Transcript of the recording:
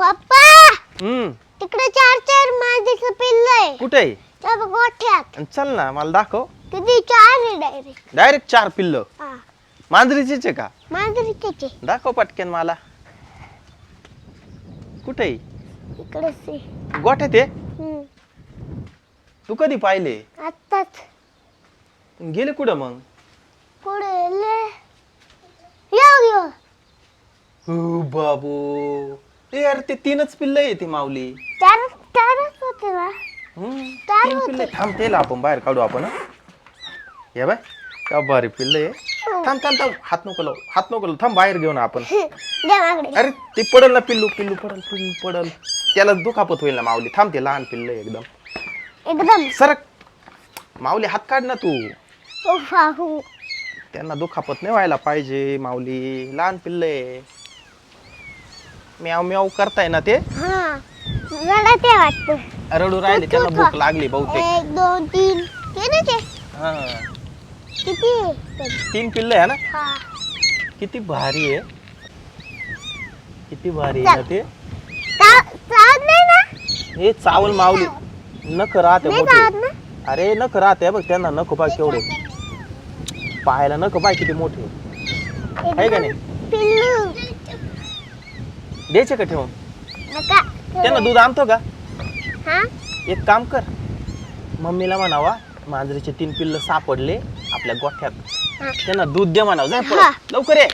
पप्पा! हम्म. तिकडे चार चार माझीचं पिल्ल आहे कुठे? आहे त्या बघ गोठ्यात. आणि चल ना मला दाखव. किती चार आहे डायरेक्ट डायरेक्ट चार पिल्ल. हा. मांजरीचीच आहे का? मांजरीचे दाखव पटकन मला. कुठे? आहे? इकडे से. गोठ्यात आहे? हम्म. तू कधी पाहिले? आत्ताच. गेले कुठं मग? पुढे ले. येऊ येऊ. हो बाबू. ए यार ते तीनच पिल्ल आहे ती माऊली. चार चारच होते ना हम्म, चार तीन होते. पिल्ले थांब तेला आपण बाहेर काढू आपण हं? या बाय का भारी पिल्ल आहे. थांब थांब थांब हात नको लावू हात नको लावू. थांब बाहेर घेऊन आपण. अरे ते पडल ना पिल्लू पिल्लू पडल पिल्लू पडल. त्याला दुखापत होईल ना माऊली. थांब ते लहान पिल्ल आहे एकदम. एकदम. सरक. माऊली हात काढ ना तू. उफाहू त्यांना दुखापत नाही व्हायला पाहिजे माऊली. लहान पिल्ल आहे. म्याव म्याव करताय ना ते? हा मला ते वाटतं. रडू राहिले त्यांना भूक लागली बहुतेक. एक दोन तीन. तीन ते. हा. किती? आहे? तीन पिल्ल आहे ना? हा. किती भारी आहे. किती भारी आहे ना ते. चावत नाही ना? हे चावल माऊली नख राहते नाही मोठे. चावत ना? अरे नख राहते बघ त्यांना नको पाय केवढे. पाहायला नको पाय किती मोठे. आहे का नाही? पिल्लू. द्यायचे का ठेवून? नका त्यांना दूध आणतो का? हा? एक काम कर. मम्मीला म्हणावा मांजरीचे तीन पिल्ल सापडले आपल्या गोठ्यात. हा. त्यांना दूध दे म्हणावं जाय. लवकर ये.